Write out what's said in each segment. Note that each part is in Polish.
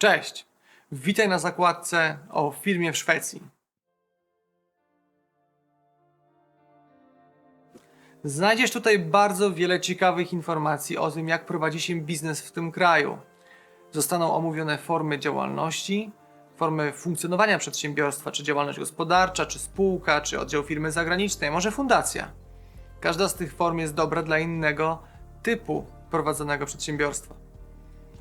Cześć! Witaj na zakładce o firmie w Szwecji. Znajdziesz tutaj bardzo wiele ciekawych informacji o tym, jak prowadzi się biznes w tym kraju. Zostaną omówione formy działalności, formy funkcjonowania przedsiębiorstwa, czy działalność gospodarcza, czy spółka, czy oddział firmy zagranicznej, może fundacja. Każda z tych form jest dobra dla innego typu prowadzonego przedsiębiorstwa.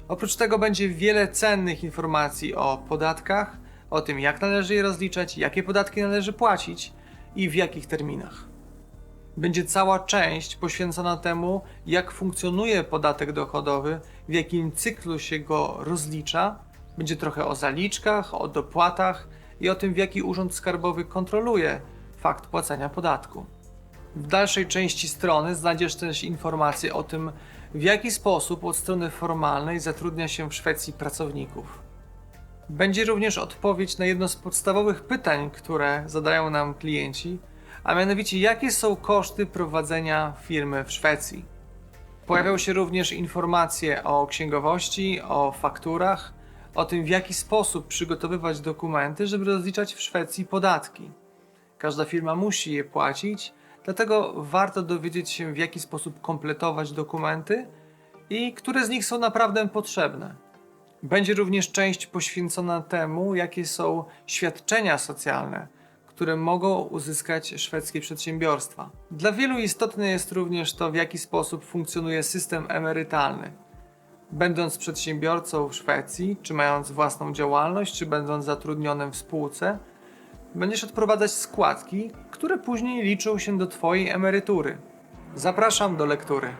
Oprócz tego będzie wiele cennych informacji o podatkach, o tym jak należy je rozliczać, jakie podatki należy płacić i w jakich terminach. Będzie cała część poświęcona temu, jak funkcjonuje podatek dochodowy, w jakim cyklu się go rozlicza. Będzie trochę o zaliczkach, o dopłatach i o tym, w jaki urząd skarbowy kontroluje fakt płacenia podatku. W dalszej części strony znajdziesz też informacje o tym, w jaki sposób od strony formalnej zatrudnia się w Szwecji pracowników. Będzie również odpowiedź na jedno z podstawowych pytań, które zadają nam klienci, a mianowicie jakie są koszty prowadzenia firmy w Szwecji. Pojawią się również informacje o księgowości, o fakturach, o tym w jaki sposób przygotowywać dokumenty, żeby rozliczać w Szwecji podatki. Każda firma musi je płacić, dlatego warto dowiedzieć się, w jaki sposób kompletować dokumenty i które z nich są naprawdę potrzebne. Będzie również część poświęcona temu, jakie są świadczenia socjalne, które mogą uzyskać szwedzkie przedsiębiorstwa. Dla wielu istotne jest również to, w jaki sposób funkcjonuje system emerytalny. Będąc przedsiębiorcą w Szwecji, czy mając własną działalność, czy będąc zatrudnionym w spółce, będziesz odprowadzać składki, które później liczą się do Twojej emerytury. Zapraszam do lektury.